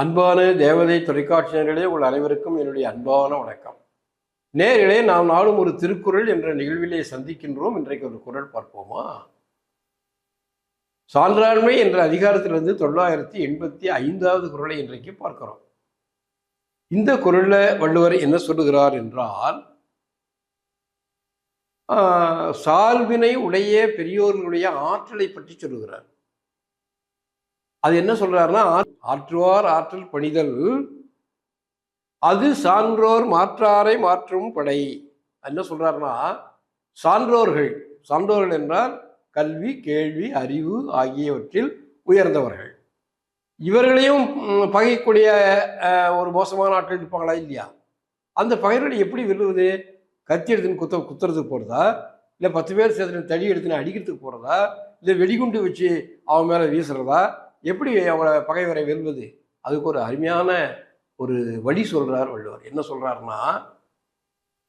அன்பான தேவதை தொலைக்காட்சியினர்களே உங்கள் அனைவருக்கும் என்னுடைய அன்பான வணக்கம். நேரிலே நாம் நாளும் ஒரு திருக்குறள் என்ற நிகழ்விலே சந்திக்கின்றோம். இன்றைக்கு ஒரு குறள் பார்ப்போமா? சான்றாண்மை என்ற அதிகாரத்திலிருந்து தொள்ளாயிரத்தி எண்பத்தி ஐந்தாவது குரலை இன்றைக்கு பார்க்கிறோம். இந்த குரலில் வள்ளுவர் என்ன சொல்லுகிறார் என்றால் சால்வினை உடைய பெரியோர்களுடைய ஆற்றலை பற்றி சொல்லுகிறார். அது என்ன சொல்றாருன்னா ஆற்றுவார் ஆற்றல் பணிதல் அது சான்றோர் மாற்றாரை மாற்றும் படை. என்ன சொல்றாருன்னா சான்றோர்கள் சான்றோர்கள் என்றால் கல்வி கேள்வி அறிவு ஆகியவற்றில் உயர்ந்தவர்கள். இவர்களையும் பகைக்கூடிய ஒரு மோசமான ஆட்கள் இருப்பாங்களா இல்லையா? அந்த பகைவர்களை எப்படி வெல்லுவது கத்தி எடுத்துன்னு குத்த குத்துறதுக்கு போகிறதா இல்லை பத்து பேர் சேர்த்துன்னு தடி எடுத்துன்னு அடிக்கிறதுக்கு போகிறதா இல்லை வெடிகுண்டு வச்சு அவன் மேலே வீசுறதா? எப்படி அவங்கள பகைவரை வெல்வது? அதுக்கு ஒரு அருமையான ஒரு வழி சொல்றார் வள்ளுவர். என்ன சொல்றாருன்னா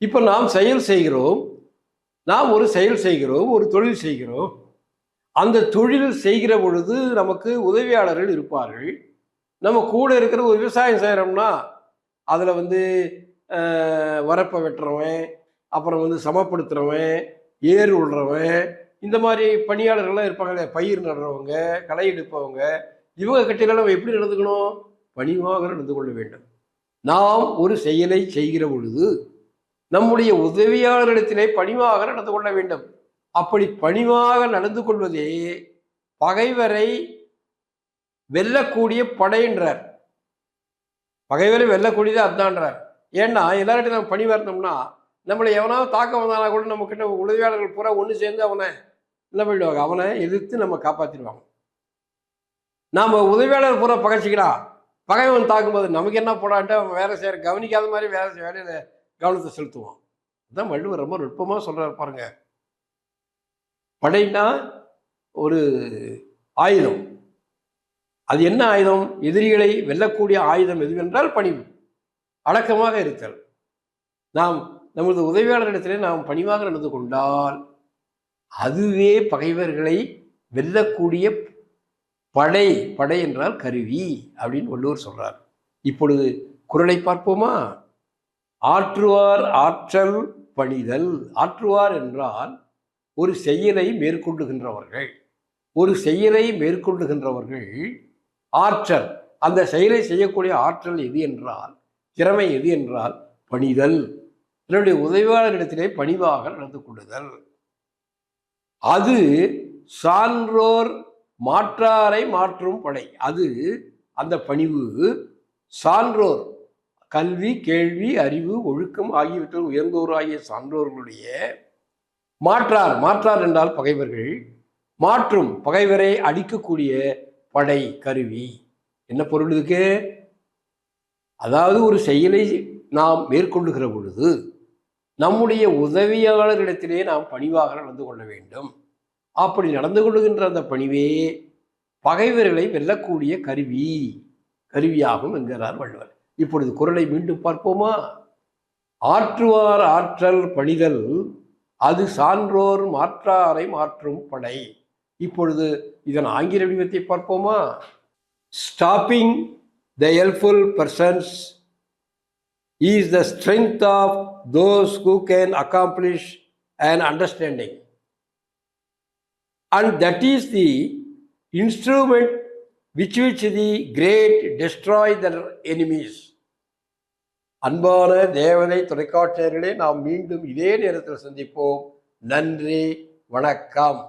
இப்போ நாம் செயல் செய்கிறோம் நாம் ஒரு செயல் செய்கிறோம் ஒரு தொழில் செய்கிறோம். அந்த தொழில் செய்கிற பொழுது நமக்கு உதவியாளர்கள் இருப்பார்கள். நம்ம கூட இருக்கிற ஒரு விவசாயம் செய்கிறோம்னா அதில் வந்து வரப்பை வெட்டுறவன் அப்புறம் வந்து சமப்படுத்துறவன் ஏர் விடுறவன் இந்த மாதிரி பணியாளர்கள்லாம் இருப்பாங்களே பயிர் நடுறவங்க களை எடுப்பவங்க இவங்க கிட்ட நம்ம எப்படி நடந்துக்கணும்? பணிவாக நடந்து கொள்ள வேண்டும். நாம் ஒரு செயலை செய்கிற பொழுது நம்முடைய உதவியாளரிடத்திலே பணிவாக நடந்து கொள்ள வேண்டும். அப்படி பணிவாக நடந்து கொள்வதே பகைவரை வெல்லக்கூடிய படைன்றார் பகைவரை வெல்லக்கூடியது அதான்றார் ஏன்னா எல்லார்ட்டையும் நம்ம பணி வரணும்னா நம்மளை எவனாவது தாக்க வந்தானா கூட நம்ம கிட்ட உதவியாளர்கள் பூரா ஒன்று சேர்ந்து அவனை என்ன பண்ணிடுவாங்க? அவனை எதிர்த்து நம்ம காப்பாற்றிடுவாங்க நாம் உதவியாளர் பூரா பகைச்சிக்கலாம் பகைவன் தாக்கும்போது நமக்கு என்ன போடான்ட்டு அவன் வேலை செய்கிற கவனிக்காத மாதிரி வேலை செய்ய வேலையில் கவனத்தை செலுத்துவான். அதுதான் வள்ளுவர் ரொம்ப நுட்பமாக சொல்கிறார் பாருங்க. படைனா ஒரு ஆயுதம். அது என்ன ஆயுதம்? எதிரிகளை வெல்லக்கூடிய ஆயுதம் எதுவென்றால் பணிவு. அடக்கமாக இருத்தல். நாம் நமது உதவியாளரிடத்திலே நாம் பணிவாக நடந்து கொண்டால் அதுவே பகைவர்களை வெல்லக்கூடிய படை படை என்றால் கருவி அப்படின்னு வள்ளுவர் சொல்றார். இப்பொழுது குரலை பார்ப்போமா? ஆற்றுவார் ஆற்றல் பணிதல். ஆற்றுவார் என்றால் ஒரு செயலை மேற்கொள்ளுகின்றவர்கள் ஒரு செயலை மேற்கொள்ளுகின்றவர்கள் ஆற்றல். அந்த செயலை செய்யக்கூடிய ஆற்றல் எது என்றால் திறமை எது என்றால் பணிதல். தன்னுடைய உதவியாளரிடத்திலே பணிவாக நடந்து கொள்ளுதல். அது சான்றோர் மாற்றாரை மாற்றும் படை. அது அந்த பணிவு சான்றோர் கல்வி கேள்வி அறிவு ஒழுக்கம் ஆகியவற்றில் உயர்ந்தோர் ஆகிய சான்றோர்களுடைய மாற்றார் மாற்றார் என்றால் பகைவர்கள் மாற்றும் பகைவரை அடிக்கக்கூடிய படை கருவி. என்ன பொருள் இதுக்கு? அதாவது ஒரு செயலை நாம் மேற்கொள்ளுகிற பொழுது நம்முடைய உதவியாளர்களிடத்திலே நாம் பணிவாக நடந்து கொள்ள வேண்டும். அப்படி நடந்து கொள்ளுகின்ற அந்த பணிவே பகைவர்களை வெல்லக்கூடிய கருவி கருவியாகும் என்கிறார் வள்ளுவர். இப்பொழுது குரலை மீண்டும் பார்ப்போமா? ஆற்றுவார் ஆற்றல் பணிதல் அது சான்றோர் மாற்றாரை மாற்றும் படை. இப்பொழுது இதன் ஆங்கில வடிவத்தை பார்ப்போமா? Stopping the helpful persons is the strength of those who can accomplish an understanding and that is the instrument which which the great destroy their enemies அன்பான தேவதை தொலைக்காட்சியர்களே நாம் மீண்டும் இதே நேரத்தில் சந்திப்போம் நன்றி வணக்கம்